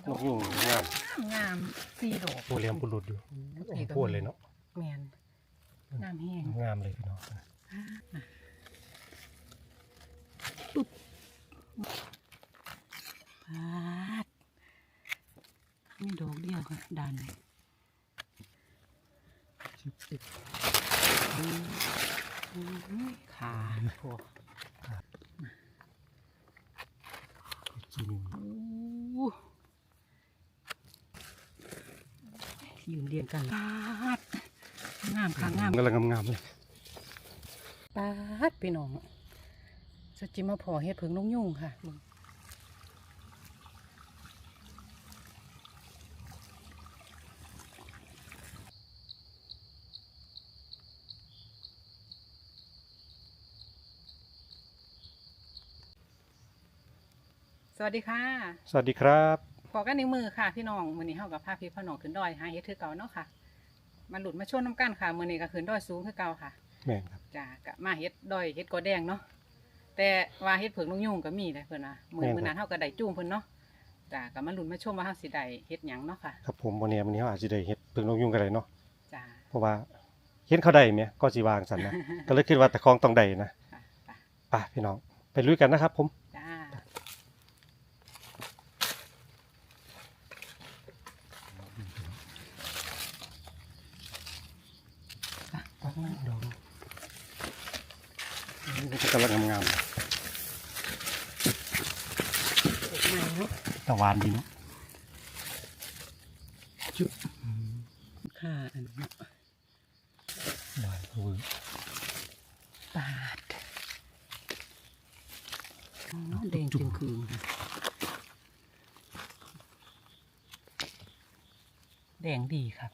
ดนอกกยุงงามงามสี่ดอกตัวเลี้ยงปุรุษอยู่ปวดเลยเนาะแมนงามแห้งงามเลยพี่น้องพาดมีดอกเดียวค่ะดันขาพวกจีนึง อู้ ยืนเรียงกันพาดงามค่ะงามกำลังงามๆเลยปาดพี่น้องสจิมาพอเฮ็ดเพิงนกยุ่งค่ะมึงสวัสดีค่ะ สวัสดีครับ พอกันในมือค่ะพี่น้องมื้อนี้เฮากับพาพี่พ่อน้องขึ้นดอยหาเฮ็ดคือเก่าเนาะค่ะมาหลุดมาชวนน้ำกันค่ะมื้อนี้ก็ขึ้นดอยสูงคือเก่าค่ะแม่นครับจ้ากะมาเฮ็ดดอยเฮ็ดกอแดงเนาะแต่ว่าเฮ็ดเผือกนกยุงก็มีเลยเพิ่นว่ามื้อมื้อนั้นเฮาก็ได้จูงเพิ่นเนาะจ้าก็มาลุ้นมาชมว่าเฮาสิได้เฮ็ดหยังเนาะค่ะครับผมวันนี้วันนี้เราอาจจะได้เห็ดเพิ่งนกยุงกันเลยเนาะจ้าเพราะว่าเห็นเขาได้ไหมก็สิวางสันนะก็เลยคิดว่าแต่คลองต้องได้นะค่ะไปไปพี่น้องไปลุยกันนะครับผม จ้า ดอกนี่ ก็กำลังงามใหม่เนาะๆตะวานดีเนาะจุ๊บ ค่ะอันเนาะ หวานเวอร์ ปาดอ๋อแดงจึงคืนค่ะแดงดีครับ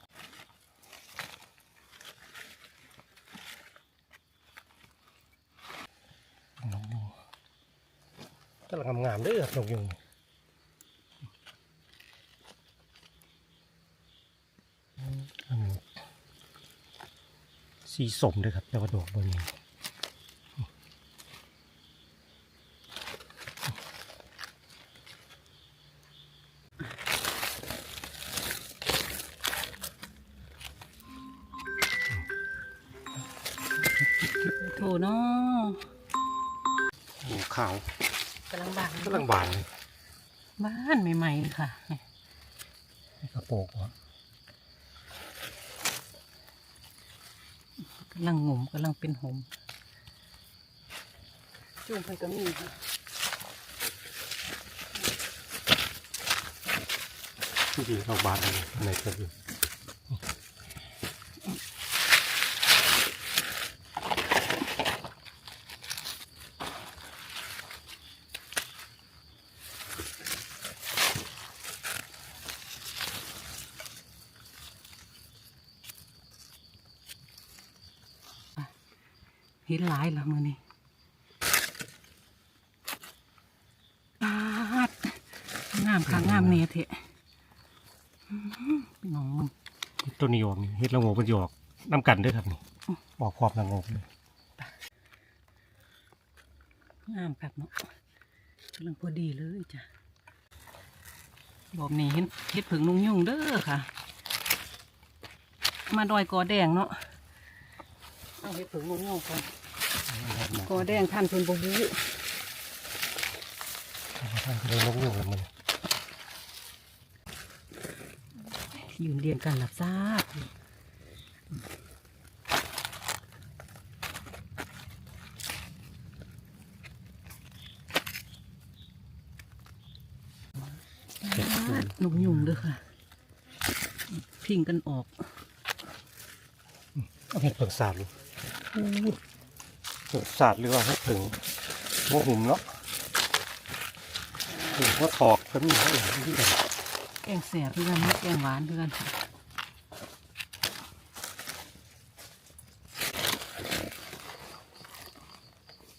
นกยุงกำลังงามๆเด้อ นกยุงอันนี้สีสมด้วยครับแต่ว่าดอกบนนี้ ค่ะนี่กระโปรงวะกำลังงมกำลังเป็นหมจุ่มไปก็มีค่ะจริงๆดอกบานเลยอันไหนก็อยู่ เห็นหลายละมือนี่ปาดงามค่ะงามเนี่ยเถอะอื้อหือพี่น้องมึงต้นนี้ออกนี่เฮ็ดละโงกมันจะออกน้ำกันเด้วยครับนี่ออกความละโงกเลยงามครับเนาะกำลังพอดีเลยจ้ะบอกนี่เห็นเห็ดผึ่งนุ่งยุ่งเด้อค่ะ มาดอยกอแดงเนาะ เอาเห็ดผึ่งนุ่งยุ่งก่อนกอแดงท่านเพิ่นบบูท่านก็เลยลงอยู่แล้วมันยืนเรียงกันหลับซาบนุ่งยุ่งเด้อค่ะ พิงกันออก เอาเห็ดเผิงสาดเลย เผิงสาดหรือว่าเห็ดเผิงโมหุ่มเนาะหรือว่าถอกก็มีเขาอย่างที่กันแกงแสบเพื่อนแกงหวานเพื่อน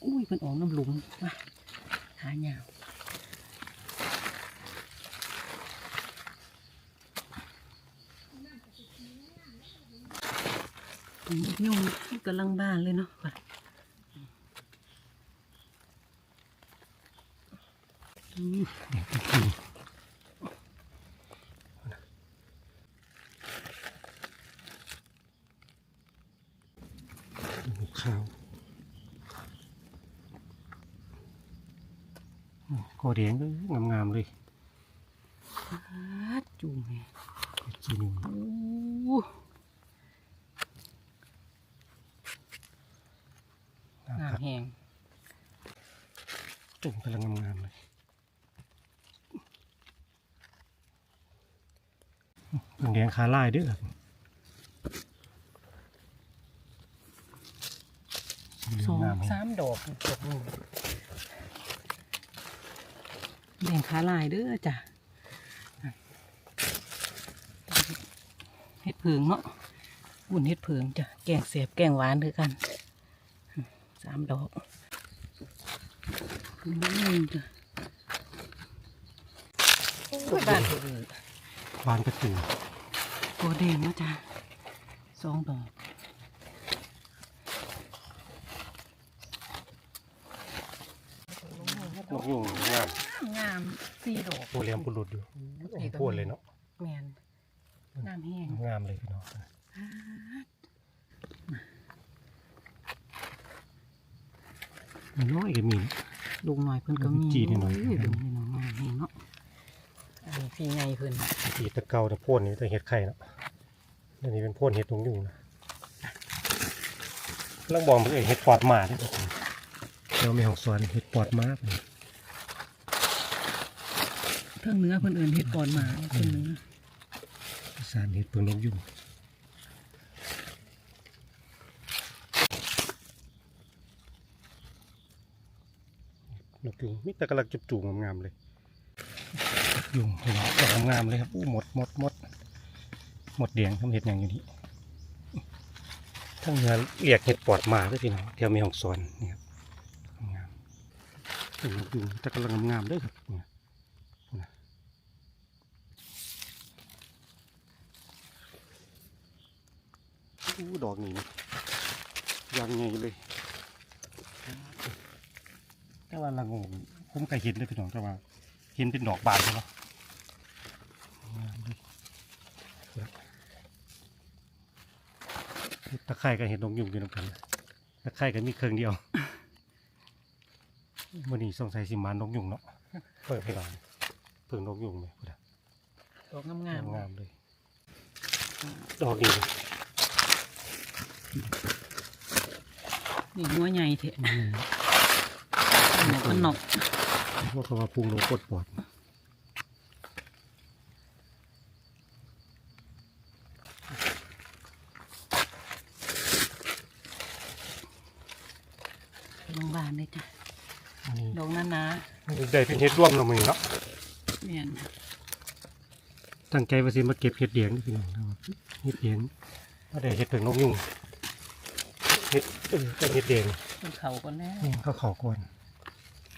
อุ้ยมันออกน้ำหลุมมาหายาว ยุ่งกำลังบ้านเลยเนาะหูขาวก็แดงก็งามๆเลย จุ่มกำลังงามๆเลยดอกแดงขาลายด้วยครับสองงามสามดอกดอกหนึ่งแดงขาลายเด้อจ้ะเห็ดเผืองเนาะบุ่นเห็ดเผืองจ้ะ แกงเสียบแกงหวานด้วยกัน สามดอก บ้านตัวอื่นบานกระตือตัวแดงเนาะจ้ะสองดอกนกยุงงามงามสี่ดอกตัวเหลี่ยมปุรุษอยู่พูดเลยเนาะแมนน้ำแห้งงามเลยพี่น้องมันน้อยก็มี ลูกน้อยเพิ่นก็มีจีนหน่อย โเบิ่งให้น้องงามแห้งเนาะอันนี้พี่ไงเพิ่นอีตะเกาตะโพนนี่แต่เห็ดไข่เนาะอันนี้เป็นโพนเห็ดตรงยุงนะลังบอกมันเองเห็ดปอดหมาด้วยครับเรามีของสวนเห็ดปอดหมาไปเทิงเนื้อเพิ่นเอิ้นเฮ็ดก่อนหมาเพิ่นเนื้อสารเห็ดเปิงนกยุง นกยุงมีแต่กำลังจุบจูงงามๆเลยยุงเห็นไหมดอกงามเลยครับอู้หมดหมดหมดหมดเดียงทำเห็ดอย่างอยู่นี่ทั้งเนื้อเรียกเห็ดปอดมาด้วยพี่น้องเดี๋ยวมีของสวนนี่ครับงามเป็นนกยุงแต่กำลังงามๆเลยครับเนี่ยอู้ดอกนี่ยังไงเลย แต่ว่าละงงผมก็เห็นเลยพี่น้องแต่ว่า เห็นเป็นดอกบานใช่ไหมงามเลยตะไคร่ก็เห็นดอกยุงอยู่น้ำกันตะไคร่ก็มีเครื่องเดียววันนี้สงสัยสิมานกยุงเนาะเปิดไปหน่อยเพิ่งนกยุงเลยพูดอะดอกงามงามงามเลย ดอกนี้เลยๆนี่หัวใหญ่เถอะ หมวกกันน็อกพวกเขาว่าพุงลงกดปอดโรงพยาบาลเลยจ้ะอันนี้ดอกนั้นนะได้เป็นเห็ดร่วมเรามือเนาะแม่นตั้งใจว่าสิมาเก็บเห็ดเหลียงนี่พี่น้องนะครับเห็ดเหลียงมาได้เห็ดเผิงนกยุงเห็ดเออเป็นเห็ดแดงเพิ่นเขาก่อนแล้วนี่เขาเขาก่อนเ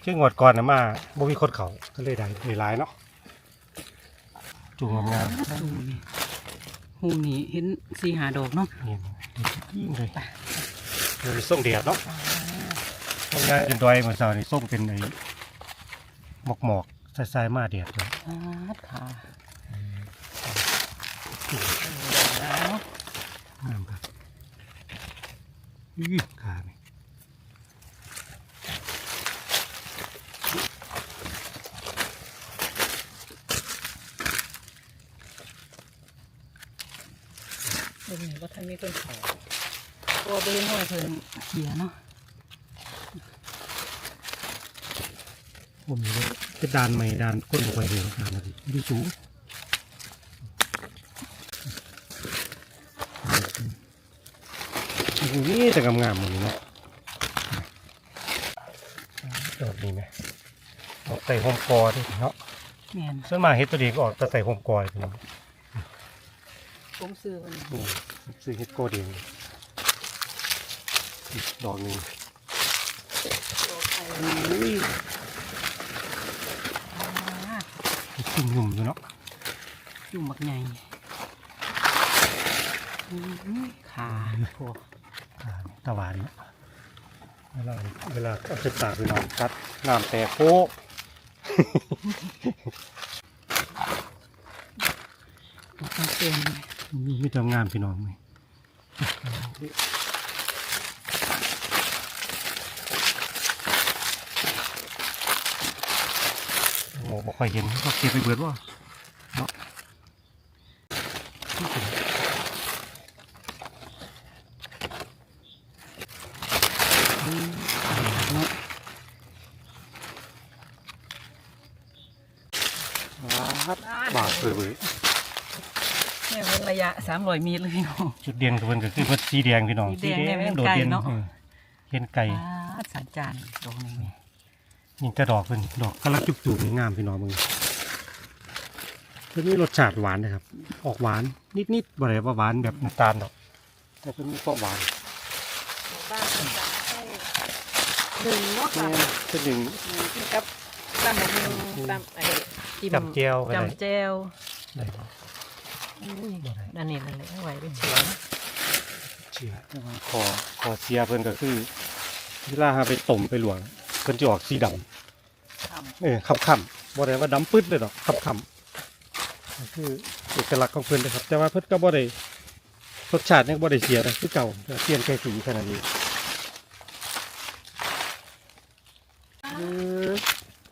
ชื่องวดก่อนนะมาบ่มีคนเขาก็เลยได้ได้หลายเนาะจูงงามดูนี่หูนี่เห็นสี่หาดอกเนาะๆนี่ยิ่งเลยเดี๋ยวส่งเดียดเนาะทำงานเป็นดอยเหมือนเสาร์นี่ส่งเป็นไอ้หมอกหมอกๆใส่ๆมาเดียดเลยอาดขาแล้วงามครับอื้อขานี่เดี๋ยวนี้ว่าท่านมีเพิ่นเขา ตัวเบนห้อยเพิ่นเขียเนาะผมมีเลยเป็นดานใหม่ดานก้นลงไปเลยดานนะพี่ดูสูงโอ้โหนี่แต่งามๆเหมือนเนาะดอกนี้ไหมออกใส่โฮมกอด้วยเนาะแม่นส่วนมากเฮ็ดตัวเดียวก็ออกแต่ใส่โฮมกอเลยพี่น้องผมซื้อมันนี่ซื้อเฮ็ดโกเดียวนี่ ดอกหนึงอุ้ยเฮ็ดชุ่มยุ่มอยู่เนาะอยู่มักใหญ่อุ้ยขาโอ้อ่าตะวันเนาะเวลาเวลาเอาใส่ปากพี่น้องกัดน้ำแตกโป๊ะดอกเต็มเลยมีมีแต่งามพี่น้องไหม อยเห็นเขาเก็บไปเบิดว่าเนาะอืมเนาะว้าวบาดเลยเว้ยเนี่ยเป็นระยะสามร้อยเมตรเลยพี่น้องจุดเด่นของมันก็คือมันสีแดงพี่น้องสีแดงเนี่ยมันโดดเด่นไก่เนาะออเห็นไก่ อ่าสันจานตรงนี้ ยิงกระดอกเป็นดอกกระลักจุกจุกงามพี่น้องมึงเพิ่นมีรสชาติหวานนะครับ ออกหวานนิดๆบ่ได้ว่าหวานแบบน้ำตาลดอก แต่เพิ่นมีเปาะหวานบ้านสันจานให้หนึ่งเนาะค่ะแม่นเป็นหนึ่งกินกับตำบักหุ่งตำไอ้จิ้มจำเจียวก็ได้จำแจวได้บ่อุ้ยบ่ได้อันนี้นั่นแหละเอาไว้เป็นเฉียงเชื่อแต่ว่าขอขอเสียเพิ่นก็คือเวลาหาไปต้มไปหลวง เพิ่นจะออกสีดำทำเออขับค่ำๆบ่ได้ว่าดำปึ๊ดเลยดอกขับค่ำก็คือเอกลักษณ์ของเพิ่นเลยครับ แต่ว่าเพิ่นก็บ่ได้รสชาติเนี่ยบ่ได้เสียนะคือเก่าแต่เปลี่ยนแค่สีแค่นั้นเองเออ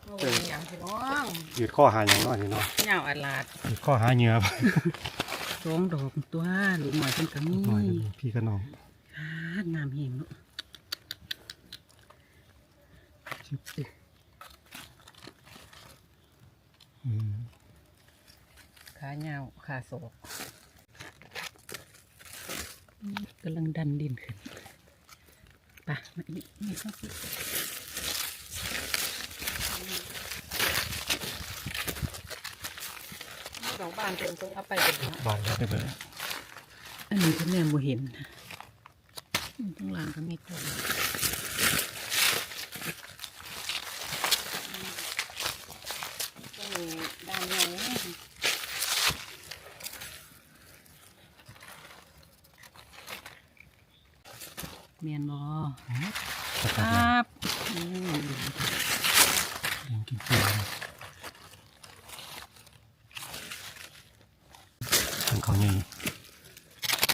โอ้ยอย่างพี่น้องยืดข้อหาอย่างน้อยนี่เนาะเหงาอัดลาดยืดข้อหาเหงื่อสองดอกตัวหรือหมอยเป็นกระมีหน่อยพี่กับน้องอ่าน้ำเห็นเนาะ อืมขาเงาขาโศกกำลังดันดินขึ้นปะมาอีกนี่เข้าสิดอกบานเป็นตรงเอาไปเป็นเนาะบานแล้วไปเบิดอันนี้คุณแม่บ่เห็นนะอืมข้างล่างก็มีตัวก็มีด้านในเมียนบอ ส ค กัด ร เลยั บอืม ยังกินเปลือกเป็นเขาใหญ่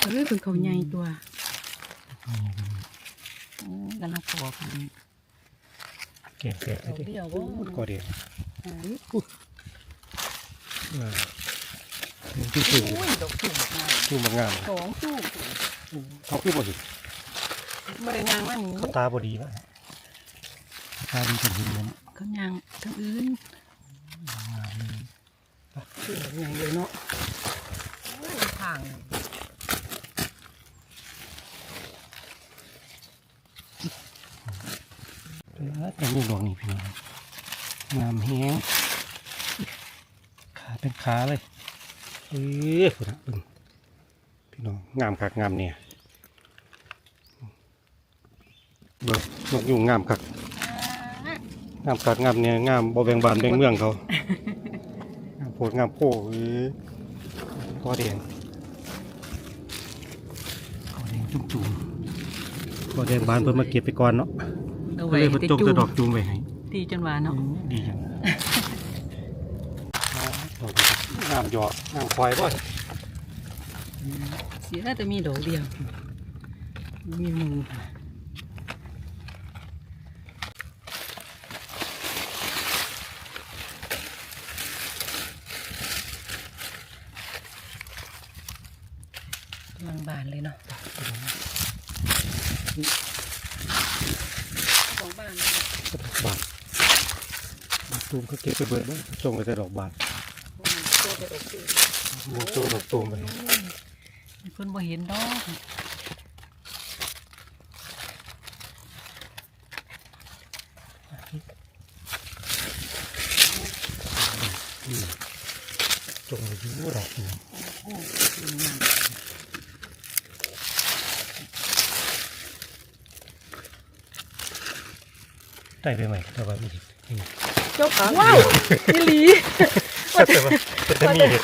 เอ้ยเป็นเขาใหญ่ตัวเขาใหญ่อืมกำลังปอกกันเก่งเก่งเลยดิเดียวบ่ก็เดียวอ่าเออยังกินเปลือกอุ้ยดอกจุ่มออกมาตู้มันงามสองจุ่มเขาคือบ่เห็นบริงางมันเขาตาบ่ดีวะตาดีจังเห็นเลยเนาะ เขายางทั้งอื่นคือแบบใหญ่เลยเนาะโอ้ยทางแต่ลูกดอกนี่พี่น้องงามแฮงขาเป็นขาเลยเอ้ยพุ่นนะเบิ่งพี่น้องงามคักงามเนี่ยเบิ่งนกยุงงามคัก งามคักงามเนี่ยงามบ่แบ่งบ้านแบ่งเมืองเขางามโพดงามโพเอ้ยตัวแดงตัวแดงจุ่มๆตัวแดงบานเพิ่นมาเก็บไปก่อนเนาะเอาก็ไว้เลยเพิ่นติดจงจูแต่ดอกจูงไว้ให้ตีจนว่าเนาะดีจังงามหยอดงามควายบ่อยเสียแต่มีดอกเดียวมีหมู กำลังบานเลยเนาะของบานดอกบานตูมเขาเก็บไปเบิดแล้วจงไปแต่ดอกบานตัวเด็ดอกสิมูตูมดอกตูมไปคนบ่เห็นดอกจงไปอยู่ดอกนี่โอ้โหสวยงาม ได้ไปไหมแต่ว่ามีเห็ดนี่เจ้าขาว้าวอีหลีแต่ว่าแต่มีเห็ด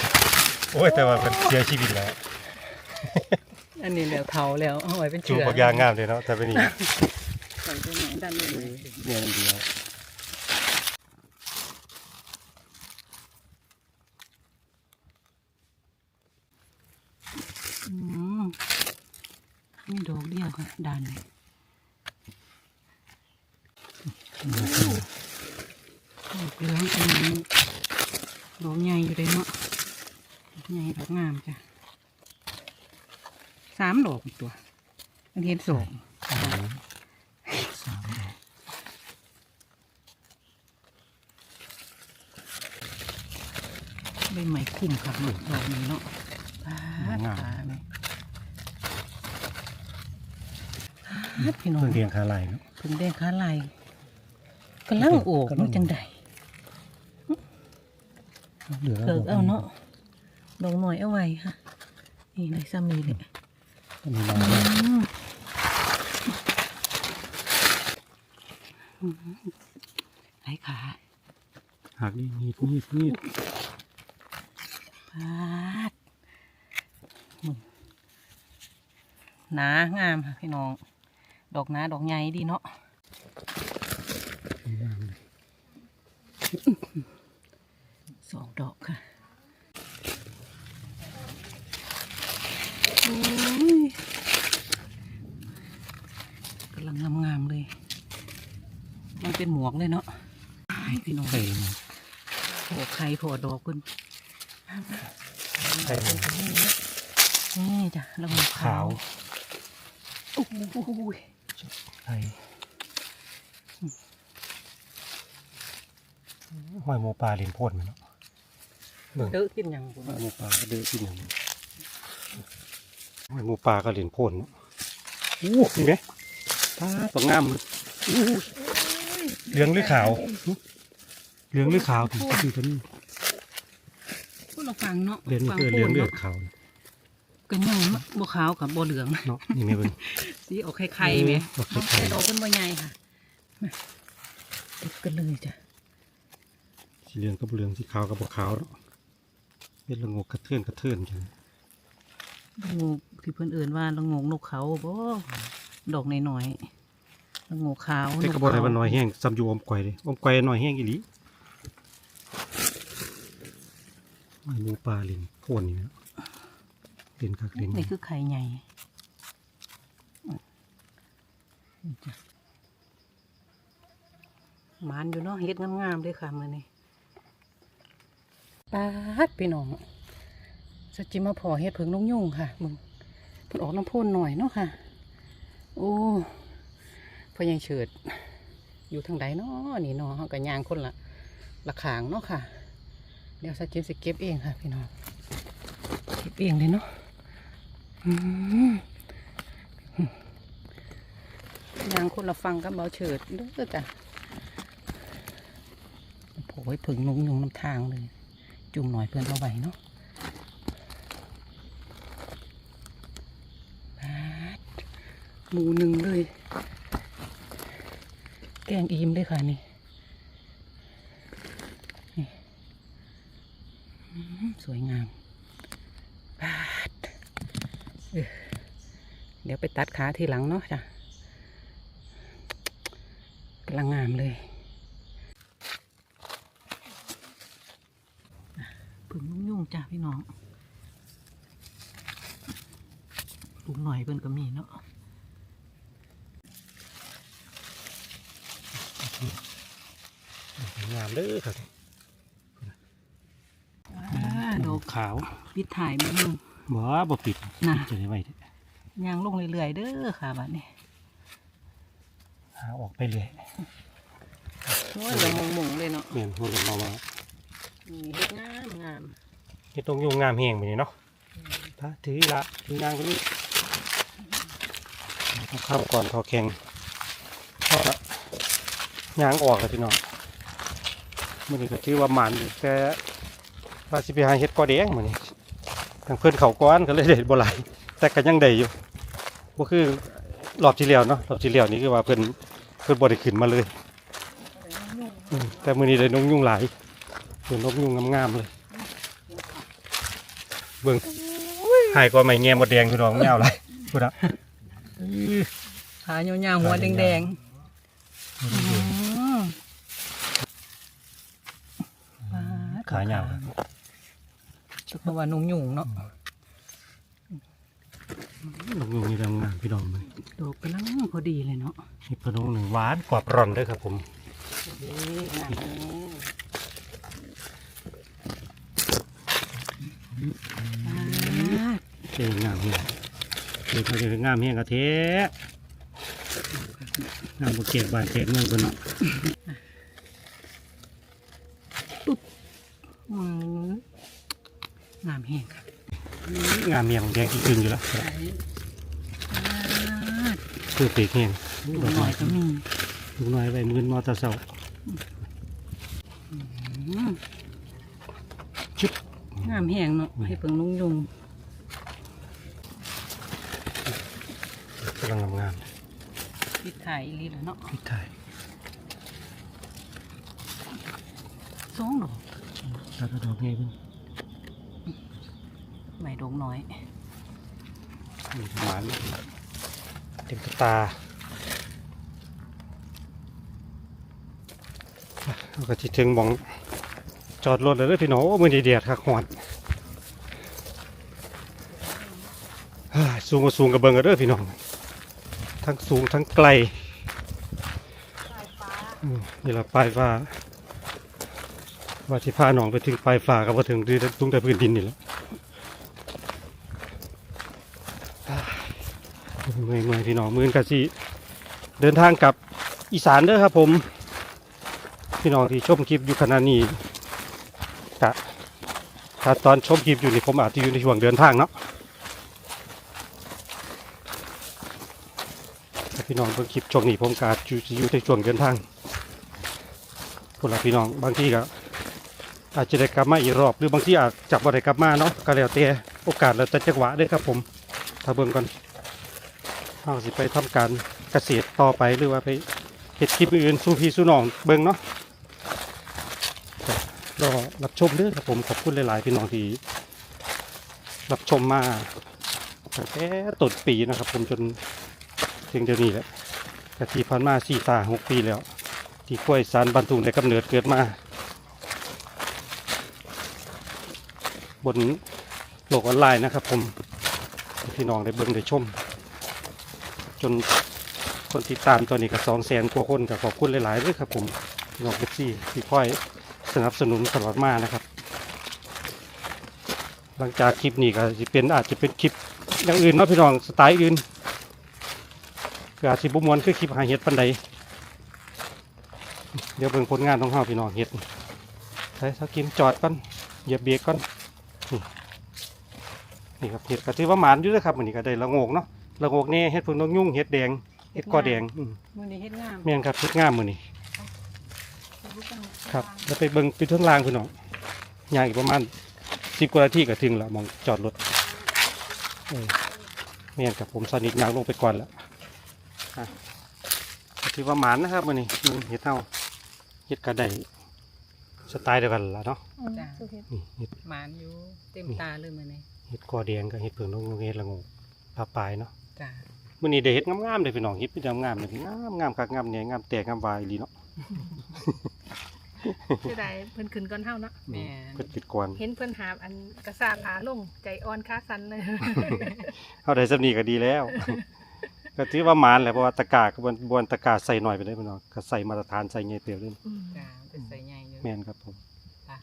โอ้ยแต่ว่าเป็นเสียชีวิตแล้วอันนี้แล้วเทาแล้วเอาไว้เป็นจูเชืบอกบักยางงามเลยเนาะแต่เป็นนี่ใส่ตัวไหนด้านนี้เนี่ยมันดีแล้วอืมมีดอกเดียวค่ะด้านนี้ดอกเหลืองอันนี้ อกใหญ่อยู่เลยเนาะดอกใหญ่ดอกงามจ้ะ สามดอกอีกตัวอันเห็นสองสามดอกใบไม้คุ้มค่ะลูกดอกนี้เนาะปาดขาเลยพี่น้องเพิ่งเรียงคาไหลเนาะเพิ่งแดงขาลายกำลังโอกกำลังมันจังใดเกิกเอาเนาะดอกหน่อยเอาไว้ค่ะ นี่ในซ้ำนี้เลยอั นนี้น้อยอืมไหลขาหักนี่มีดมีดมีดปาดอืมหนางามค่ะพี่น้อง ดอกหนาดอกใหญ่ดีเนาะงามเลยสองดอกค่ะโอ้ยกำลังงามๆเลย มัน เป็นหมวกเลยเนาะไอ้พี่น้องไข่โผล่ไข่โผล่ดอกคุณไข่นี่จ้ะละงขาวโอ้โหไข่หอยโมปลาเลียนโพดมันเนาะเบิ่งเดอะกินยังคุณหอยโมปลาก็เดือดกินอย่างนี้หอยโมปลาก็เลียนโพดเนาะอู้เห็นไหมปลาตัวงามเลยอู้ เหลืองหรือขาว เหลืองหรือขาวถึงคือตัวนี้พวกเราฟังเนาะเหลืองนี่ฟัคือเหลืองเลือดขาวกันยังบ่ขาวกับบ่เหลืองเนาะนี่ไม่เบิ่งสีออกไข่ๆไหมออกไข่ๆแต่ดอกเป็นบ่ใหญ่ค่ะมาติดกันเลยจ้ะสีเหลืองกับเหลืองสีขาวกับบ่ขาวเนาะเป็นละงกกระเทือนกระเทือนจังละงูที่เพิ่นเอื่นว่าละงงนกเขาบ่ดอกน้อยๆ ละงูขาวแต่กระบอกไทยมันน้อยแห้งซ้ำอยู่อมก่อยเลยอมก่อยน้อยแห้งอีหลีไม่หมูปลาลินโคนนี่นะลินคักลินนี่คือไข่ใหญ่นี่จ้ะหมานอยู่เนาะเฮ็ดงามๆเลยค่ะมื้อนี้ปาดพี่น้องสจิมาพอเฮ็ดเพิงนกยุงค่ะมึงเพิ่นออกน้ำพ่นหน่อยเนาะค่ะ โอ้ พ่อยังเฉิด อยู่ทางใดเนาะนี่เนาะเฮาก็ย่างคนละละขางเนาะค่ะ เดี๋ยวสจิมสิเก็บเองค่ะพี่น้องเก็บเองเลยเนาะยางคนละฟังกับเบาเฉิดเด้อจ้ะโอ้ยผึ่งนุ่งยุงน้ำทางเลย จุ่มหน่อยเพื่อนเอาไว้เนาะหมูหนึ่งเลย กงอิ่มเลยค่ะนี่นี่สวยงามปาดเเดี๋ยวไปตัดขาทีหลังเนาะจ้ะกำลังงามเลยผึ่งยุ่งๆจ้ะพี่น้องปลูกหน่อยเพิ่นก็มีเนาะ งามเด้อครับอ่าดอกขาวปิดถ่ายมือนึงบ่บ่ปิดน่ะจะได้ไว้เด้อยางลงเรื่อยๆเด้อค่ะบัดนี้หาออกไปเลยโอ้ยเรามงๆเลยเนาะเมียนหัวเรามานี่เฮ็ดงามงามเฮ็ดตรงยุงงามแห้งไปนี่เนาะพระถือละถือนางคนนี้เอาข้าวก่อนทอแข็งพอละ ยางออกแล้วพี่น้องมื้อนี้ก็ถือว่าหมันแต่ว่าสิไปหาเฮ็ดกอแดงมือนี้ทางเพิ่อนเขาก้อนก็เลยได้บ่หลายแต่ก็ยังได้อยู่บ่คือรอบที่แล้วเนาะรอบที่แล้วนี่คือว่าเพิ่อนเพิ่อนบ่ได้ขึ้นมาเลยแต่มื้อนี้ได้นกยุงหลายเป็นนกยุงงามๆเลย เบิ่งหายก็ไม่แง่หมดแดงพี่น้องไม่เอาไรพูดอะขายาวๆหัวแดงๆอืมปาด ขายาวเพราะว่านุ่งยุงเนาะนกยุงนี่งามพี่น้องมันดอกกำลังพอดีเลยเนาะนี่พะนงหนึ่งหวานกรอบร่อนเด้วยครับผมนี่งามอ่าเจ๋งงามเฮียเด็กเขาจะงามเฮียกะเทะงามบ่เกียกบ้านเกียกเมืองคนเนาะ อืมงามแห้งค่ะ งาม เมียของแดงที่กึ่งอยู่แล้วอ่าคือปีกแห้งดูหน่อยก็มีลูกน้อยไว้มือนมอเตอร์เซาอืมชุบงามแห้งเนาะให้เพิ่งลุงยุงกำลังงามปิดถ่ายอีหลีแล้วเนาะๆพี่ไทยสองดอกแล้วก็ดอกไงเพิ่น ใบดอกน้อยหวานเต็มตาก็จิถึงหมองจอดรถแล้วเด้อพี่น้องมือเดียดคักหอนสูงก็สูงกับเบิงกันเด้อพี่น้อง ทั้งสูงทั้งไกลนี่เราปลายฟ้าว่าที่พาหนองไปถึงปลายฟ้ากับว่าถึงที่ตุ้งแต่พื้นดินนี่แหละอ่า เมื่อยเมื่อยพี่น้องมือนกะสิเดินทางกับอีสานเด้อครับผม พี่น้องที่ชมคลิปอยู่ขณะนี้กะถ้าตอนชมคลิปอยู่นี่ผมอาจจะอยู่ในช่วงเดินทางเนาะถ้าพี่น้องเบิ่งคลิปช่วงนี้ผมกาจจะอยู่ในช่วงเดินทางพวกเราพี่น้องบางทีก็อาจจะได้กลับมาอีกรอบหรือบางที่อาจจับบ่ได้กลับมาเนาะก็แล้วแต่โอกาสแล้วแต่จังหวะเด้วยครับผม ถ้าเบิ่งก่อน เอาสิไปทำการเกษตรต่อไปหรือว่าไปเฮ็ดคลิปอื่นสู้พี่สู้น้องเบิ่งเนาะรอรับชมด้อครับผมขอบคุณหลาย ๆ พี่น้องที่รับชมมาตั้งแต่ต้นปีนะครับ ผมจนถึงเดี๋ยวนี้แหละกะที่ผ่านมาสี่ตาหกปีแล้ว ที่กล้วยสารบรรทุกได้กำเนิดเกิดมา บนโลกออนไลน์นะครับ ผมพี่น้องได้เบิ่งได้ชม จนคนติดตามตัวนี้ก็สองแสนกว่าคนก็ขอบคุณหลายๆด้วยครับผมน้องเอฟซีที่ค่อยสนับสนุนตลอดมานะครับ หลังจากคลิปนี้ก็จะเป็นอาจจะเป็นคลิปอย่างอื่นเนาะพี่น้องสไตล์อื่นก็อาจจะบุมวนคือคลิปหาเห็ดปันใดเดี๋ยวเบิ่งผลงานของเฮาพี่น้องเห็ดใส่สักกิมจอดก่อนเหยียบเบรกก่อนนี่ครับเห็ดก็ถือว่าหมานอยู่นะครับมันนี้ก็ได้ละโงเนาะ ละโงกนี่เห็ดพึ่งนกยุ่งเห็ดแดงเห็ดกอแดงอืมมือนี้เฮ็ดงามแม่นครับเห็ดงามมือนี่ครับแล้วไปเบิ่งไปทุ่งลางพี่น้องย่างอีกประมาณสิบกว่านาทีก็ถึงแล้วมองจอดรถเออแม่นครับผมสนิทยางลงไปก่อนแล้วอะก็ถือว่าหมานนะครับมันนี้อืมเห็ดเท่าเห็ดกระไดสไตล์เดียวกันละเนาะ จ้ะนี่เห็ดหมานอยู่เต็มตาเลยมื้อนี้ เห็ดกอแดงกับเห็ดเผือกนกยุ่งเห็ดละโงกปลาปลายเนาะ จ้ะมื่อนี้ได้เห็ดงามๆเลยพี่น้องเห็ดเป็นงามๆเลยงามงามคักงามเนี่ยงามแตกงามวายดีเนาะเสียดายเพิ่นขึ้นก่อนเฮาเนาะแม่นเพิ่นปิดกวนเห็นเพิ่นหาบอันกระซาผาลงใจอ่อนค้าสันเลยเฮาได้สำนีก็ดีแล้ว ก็ถือว่าหมานแหละเพราะว่าตะกร้าก็บวนบวนตะกร้าใส่หน่อยไปได้พี่น้องก็ใส่มาตรฐานใส่เงี้ยเตียวเลยจ้ะเป็นใส่ใหญ่อยู่ แม่นครับผมค่ะ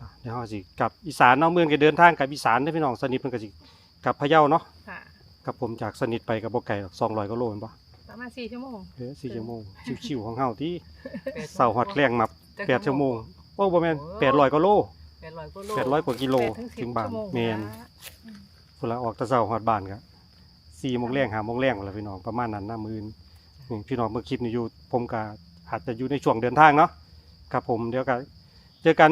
อะเดี๋ยวเฮาสิกลับอีสานเนาะเมืองก็เดินทางกลับอีสานเด้อพี่น้องสนิทเพิ่นก็สิกลับพะเยาเนาะค่ะ กับผมจากสนิทไปก็บ่ไกลหรอก200กว่าโลแม่นบ่ประมาณ4ชั่วโมง เออ4ชั่วโมงชิวๆของเฮาที่แปดเสาร์ฮอดแรงมับ8ชั่วโมงโอ้บ่แม่น800กว่าโลแปดร้อยกว่าโล800กว่ากิโลแปดถึงสิถึบงบ้านชั่วโมงแม่นละพุ่นละออกแตะเช้าฮอดบ้านก็4โมงแรง5โมงแรงพุ่นละพี่น้องประมาณนั้นนะมื้อนี้นี่พี่น้องเมื่อคลิปนี้อยู่ ผมก็อาจจะอยู่ในช่วงเดินทางเนาะครับผมเดี๋ยวก็เจอกัน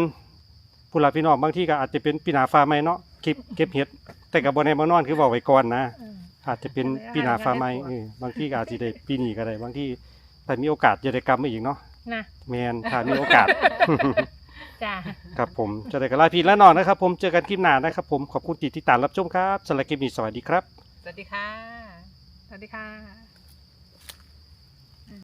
พุ่นละพี่น้องบางทีก็อาจจะเป็นปีหน้าฟ้าใหม่เนาะคลิปเก็บเห็ดแต่ก็บ่ได้มานอนคือบอกไว้ก่อนนะ เออ อาจจะเป็นปีหน้าฟ้าใหม่เออบางทีก็อาจสิได้ปีนี้ก็ได้บางทีแต่มีโอกาสจะได้กลับมาอีกเนาะนะแม่นถ้ามีโอกาส จ้าครับผมจะได้กับลาพี่และน้องนะครับ ผมเจอกันคลิปหน้านะครับ ผมขอบคุณที่ติดตามรับชมครับสำหรับคลิปนี้สวัสดีครับ สวัสดีค่ะ สวัสดีค่ะ